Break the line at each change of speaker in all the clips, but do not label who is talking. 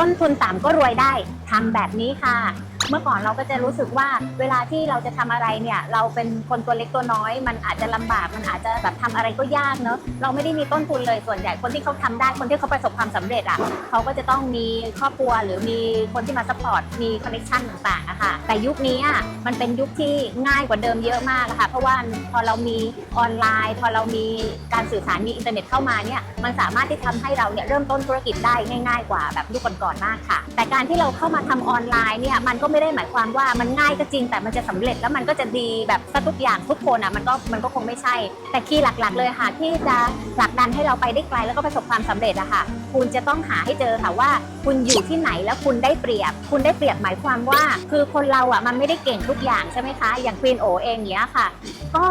ต้นทุนต่ำก็รวยได้ทำแบบนี้ค่ะ เมื่อก่อนเราก็จะรู้สึกว่าเวลาที่เราจะทำอะไรเนี่ยเราเป็นคนตัวเล็กตัวน้อย มันอาจจะลำบากมันอาจจะแบบทำอะไรก็ยากเนอะเราไม่ได้มีต้นทุนเลยส่วนใหญ่คนที่เขาทำได้คนที่เขาประสบความสำเร็จอะเขาก็จะต้องมีครอบครัวหรือมีคนที่มาซัพพอร์ตมีคอนเนคชั่นต่างๆอะค่ะแต่ยุคนี้อะมันเป็นยุคที่ง่ายกว่าเดิมเยอะมากอะค่ะเพราะว่าพอเรามีออนไลน์ พอเรามีการสื่อสารมีอินเทอร์เน็ตเข้ามาเนี่ยมันสามารถที่ทำให้เราเนี่ยเริ่มต้นธุรกิจได้ง่าย ๆ กว่าแบบยุคก่อนๆมากค่ะ แต่การที่เราเข้ามาทำออนไลน์เนี่ยมันก็ไม่ได้หมายความว่ามันง่ายก็จริง แต่มันจะสำเร็จแล้วมันก็จะดีแบบซะทุกอย่างทุกคนอะมันก็มันก็คงไม่ใช่ แต่คีย์หลักๆ เลยค่ะ ที่จะผลักดันให้เราไปได้ไกลแล้วก็ประสบความสำเร็จอะค่ะ คุณจะต้องหาให้เจอค่ะว่า คุณอยู่ที่ไหนแล้วคุณได้เปรียบ คุณได้เปรียบหมายความว่า คือคนเราอะมันไม่ได้เก่งทุกอย่างใช่ไหมคะ อย่างควีนโอเองเนี้ยค่ะ ก็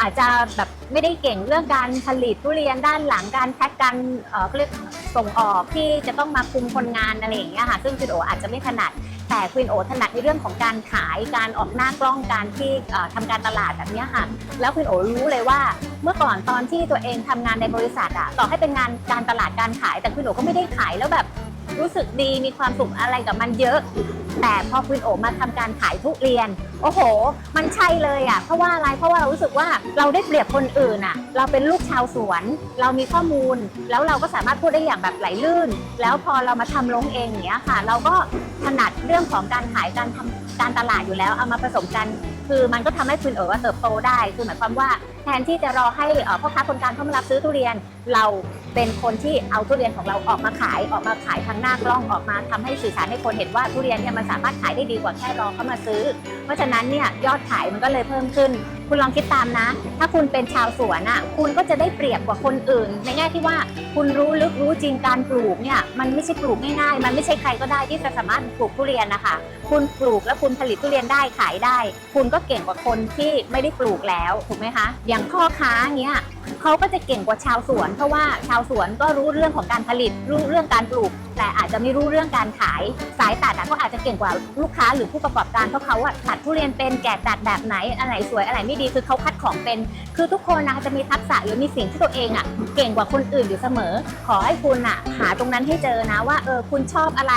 อาจจะแบบไม่ได้เก่งเรื่องการผลิตทุเรียนด้านหลังการแพ็คการเอ่อเรียกส่งออกที่จะต้องมาคุมคนงานอะไรอย่างเงี้ยค่ะ ซึ่งควีนโออาจจะไม่ถนัด แต่ควีนโอถนัดในเรื่องของการขายการออกหน้ากล้องการที่เอ่อทำการตลาดแบบนี้ค่ะ แล้วควีนโอรู้เลยว่าเมื่อก่อนตอนที่ตัวเองทำงานในบริษัทอะต่อให้เป็นงานการตลาดการขาย แต่ควีนโอก็ไม่ได้ขายแล้วแบบรู้สึกดีมีความสุขอะไรกับมันเยอะ แต่พอควีนโอมาทำการขายทุเรียน โอ้โห มันใช่เลยอะ เพราะว่าอะไรเพราะว่าเรารู้สึกว่าเราได้เปรียบคนอื่นอะ เราเป็นลูกชาวสวน เรามีข้อมูล แล้วเราก็สามารถพูดได้อย่างแบบไหลลื่น แล้วพอเรามาทำลงเองอย่างเงี้ยค่ะ เราก็ถนัดเรื่องของการขายการทำการตลาดอยู่แล้ว เอามาผสมกัน คือมันก็ทำให้คุณเอ๋อว่าเติบโตได้คือหมายความว่าแทนที่จะรอให้พ่อค้าคนกลางเข้ามารับซื้อทุเรียน เราเป็นคนที่เอาทุเรียนของเราออกมาขายออกมาขายทางหน้ากล้องออกมาทำให้สื่อสารให้คนเห็นว่าทุเรียนเนี่ยมันสามารถขายได้ดีกว่าแค่รอเข้ามาซื้อเพราะฉะนั้นเนี่ยยอดขายมันก็เลยเพิ่มขึ้น คุณลองคิดตามนะ ถ้าคุณเป็นชาวสวนอะ คุณก็จะได้เปรียบกว่าคนอื่น ในแง่ที่ว่าคุณรู้ลึกรู้จริงการปลูกเนี่ย มันไม่ใช่ปลูกง่ายๆ มันไม่ใช่ใครก็ได้ที่จะสามารถปลูกทุเรียนนะคะ คุณปลูกแล้วคุณผลิตทุเรียนได้ขายได้ คุณก็เก่งกว่าคนที่ไม่ได้ปลูกแล้วถูกไหมคะ อย่างพ่อค้าเงี้ยเขาก็จะเก่งกว่าชาวสวน เพราะว่าชาวสวนก็รู้เรื่องของการผลิตรู้เรื่องการปลูก แต่อาจจะไม่รู้เรื่องการขาย สายตัดก็อาจจะเก่งกว่าลูกค้าหรือผู้ประกอบการเพราะเขาอะตัดทุเรียนเป็นแกะตัดแบบไหนอันไหนสวยอันไหนไม่ดีคือเขาคัดของเป็น คือทุกคนนะคะจะมีทักษะหรือมีสิ่งที่ตัวเองอะเก่งกว่าคนอื่นอยู่เสมอ ขอให้คุณอะหาตรงนั้นให้เจอนะว่าเออคุณชอบอะไร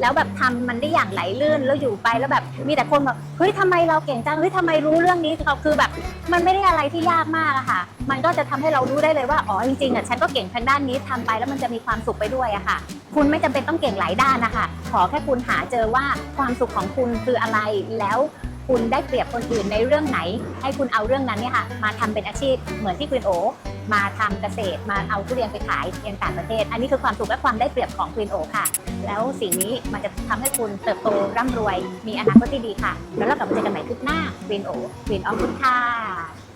แล้วแบบทำมันได้อย่างไหลลื่นแล้วอยู่ไปแล้วแบบมีแต่คนแบบเฮ้ยทำไมเราเก่งจังเฮ้ยทำไมรู้เรื่องนี้เขาคือแบบ มันไม่ได้อะไรที่ยากมากอะค่ะ มันก็จะทำให้เรารู้ได้เลยว่าอ๋อจริงๆอะฉันก็เก่งทางด้านนี้ทำไปแล้วมันจะมีความสุขไปด้วยอะค่ะ คุณไม่จำเป็นต้องเก่งหลายด้านนะคะขอแค่คุณหาเจอว่าความสุขของคุณคืออะไรแล้ว คุณได้เปรียบคนอื่นในเรื่องไหน ให้คุณเอาเรื่องนั้นเนี่ยค่ะมาทำเป็นอาชีพเหมือนที่คุณโอ มาทำเกษตรมาเอาทุเรียนไปขายยังต่างประเทศ อันนี้คือความสุขและความได้เปรียบของคุณโอค่ะ แล้วสิ่งนี้มันจะทำให้คุณเติบโตร่ำรวยมีอนาคตที่ดีค่ะ แล้วเรากลับมาเจอกันใหม่คลิปหน้าคุณโอคุณออฟคุณค่ะ